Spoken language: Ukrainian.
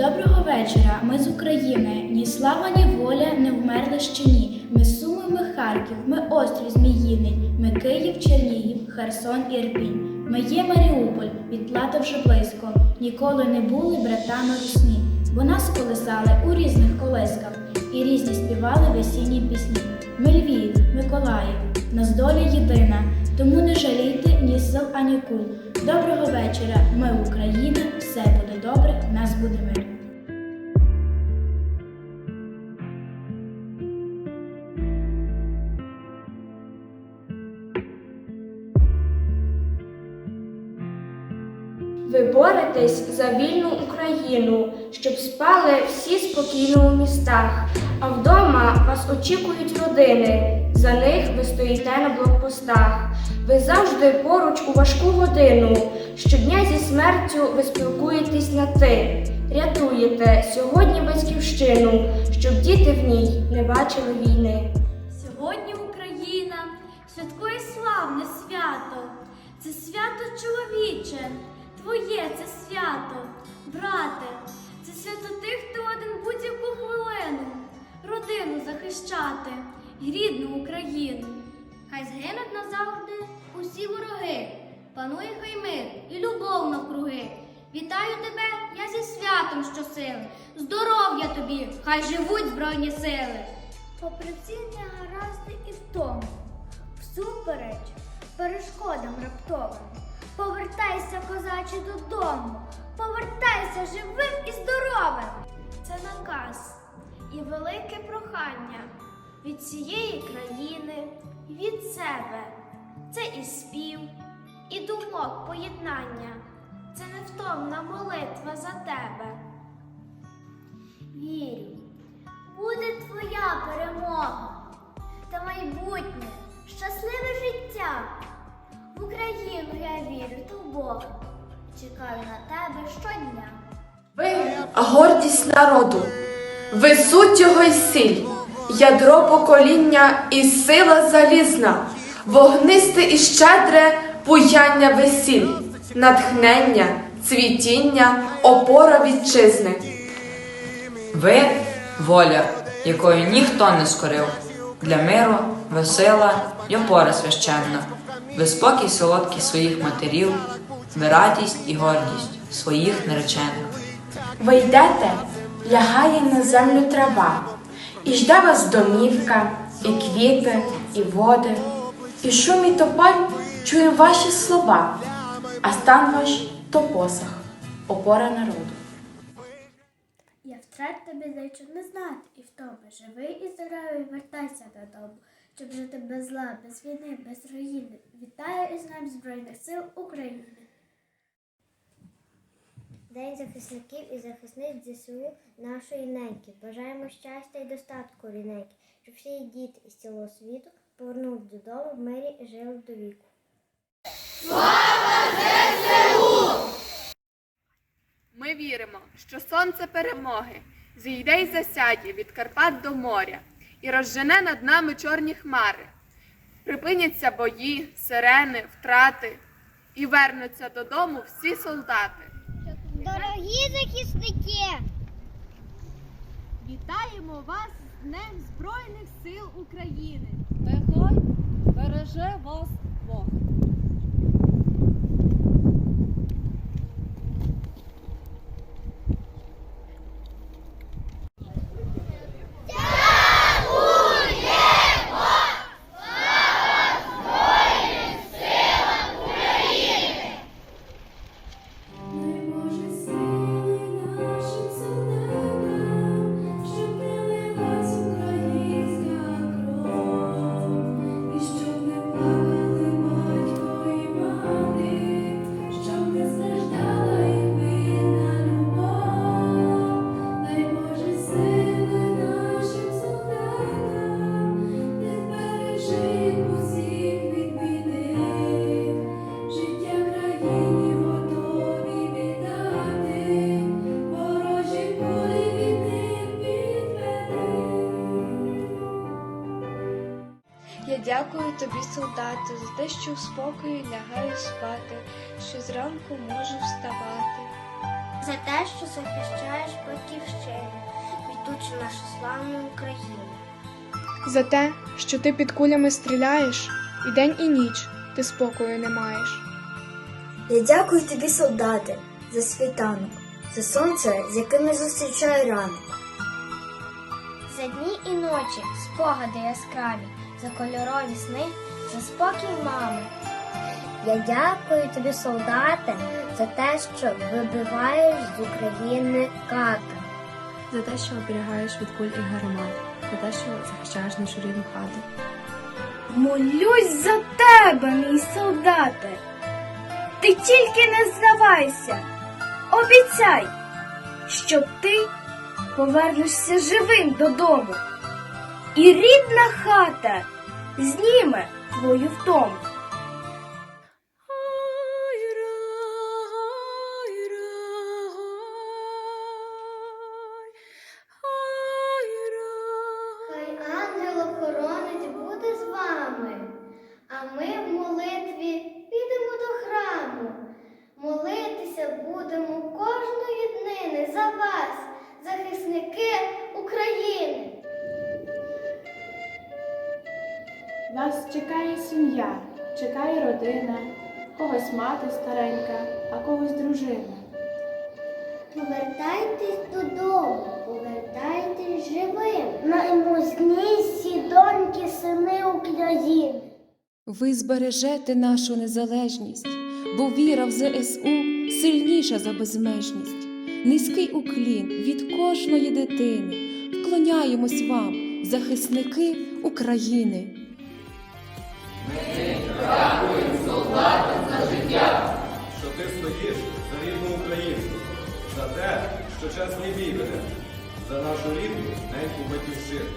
Доброго вечора, ми з України. Ні слава, ні воля не вмерли ще ні. Ми Суми, ми Харків, ми острів Зміїний, ми Київ, Чернігів, Херсон, Ірпінь. Ми є Маріуполь, відплата вже близько. Ніколи не були братами русні, бо нас колисали у різних колисках і різні співали весінні пісні. Ми Львів, Миколаїв, нас доля єдина, тому не жалійте ні сил, ані куль. Доброго вечора, ми Україна, все буде добре, нас буде мир. Ви боретесь за вільну Україну, щоб спали всі спокійно у містах, а вдома вас очікують родини. За них ви стоїте на блокпостах. Ви завжди поруч у важку годину. Щодня зі смертю ви спілкуєтесь на ти. Рятуєте сьогодні батьківщину, щоб діти в ній не бачили війни. Сьогодні Україна святкує славне свято. Це свято чоловіче, твоє це свято, брате, це свято тих, хто один будь-яку хвилину родину захищати рідну Україну. Хай згинуть назавжди усі вороги, панує хай мир і любов навкруги. Вітаю тебе, я зі святом щосили. Здоров'я тобі, хай живуть збройні сили. Попри всі негаразди і втому, всупереч перешкодам раптовим. Повертайся, козаче, додому, повертайся живим і здоровим. Від цієї країни, від себе. Це і спів, і думок поєднання. Це невтомна молитва за тебе. Вірю, буде твоя перемога та майбутнє, щасливе життя. В Україну я вірю та в Бога. Чекаю на тебе щодня. Ви гордість народу, ви суть його й сіль, ядро покоління і сила залізна, вогнисте і щедре буяння весіль, натхнення, цвітіння, опора вітчизни. Ви воля, якою ніхто не скорив, для миру, весела й опора священна, ви спокій солодкий своїх матерів, ви радість і гордість своїх наречених. Ви йдете, лягає на землю трава, і жде вас домівка, і квіти, і води, і шум і тополь чує ваші слова, а стан ваш то посох, опора народу. Я втрат тобі зайчу не знати і втоми. Живий і здоровий, вертайся додому, щоб жити без зла, без війни, без руїни. Вітаю із Днем Збройних сил України. День захисників і захисниць ЗСУ нашої неньки. Бажаємо щастя і достатку ріненьки, щоб всі діти із цілого світу повернулись додому в мирі і жили до віку. Ми віримо, що сонце перемоги зійде й засяде від Карпат до моря і розжене над нами чорні хмари. Припиняться бої, сирени, втрати, і вернуться додому всі солдати. Дорогі захисники! Вітаємо вас з Днем Збройних сил України! Нехай береже вас Бог. Дякую тобі, солдати, за те, що в спокої лягаю спати, що зранку можу вставати. за те, що захищаєш батьківщину, квітучу нашу славну Україну. За те, що ти під кулями стріляєш, і день і ніч ти спокою не маєш. Я дякую тобі, солдати, за світанок, за сонце, з яким я зустрічаю ранок. За дні і ночі спогади яскраві, за кольорові сни, за спокій мами. Я дякую тобі, солдати, за те, що вибиваєш з України ката. За те, що оберігаєш від куль і гармат, за те, що захищаєш нашу рідну хату. Молюсь за тебе, мій солдате. Ти тільки не здавайся. Обіцяй, що ти повернешся живим додому. І рідна хата зніме твою втому. Хай ангел-охоронець буде з вами, а ми в молитві підемо до храму. Молитися будемо кожної днини за вас, захисники Нас чекає сім'я, чекає родина, когось мати старенька, а когось дружина. Повертайтесь додому, повертайтесь живим. Наймузніші доньки, сини України. Ви збережете нашу незалежність, бо віра в ЗСУ сильніша за безмежність. Низький уклін від кожної дитини. Вклоняємось вам, захисники України. Україну, за те, що чесний бій мене, за нашу рідну неньку батьківщину.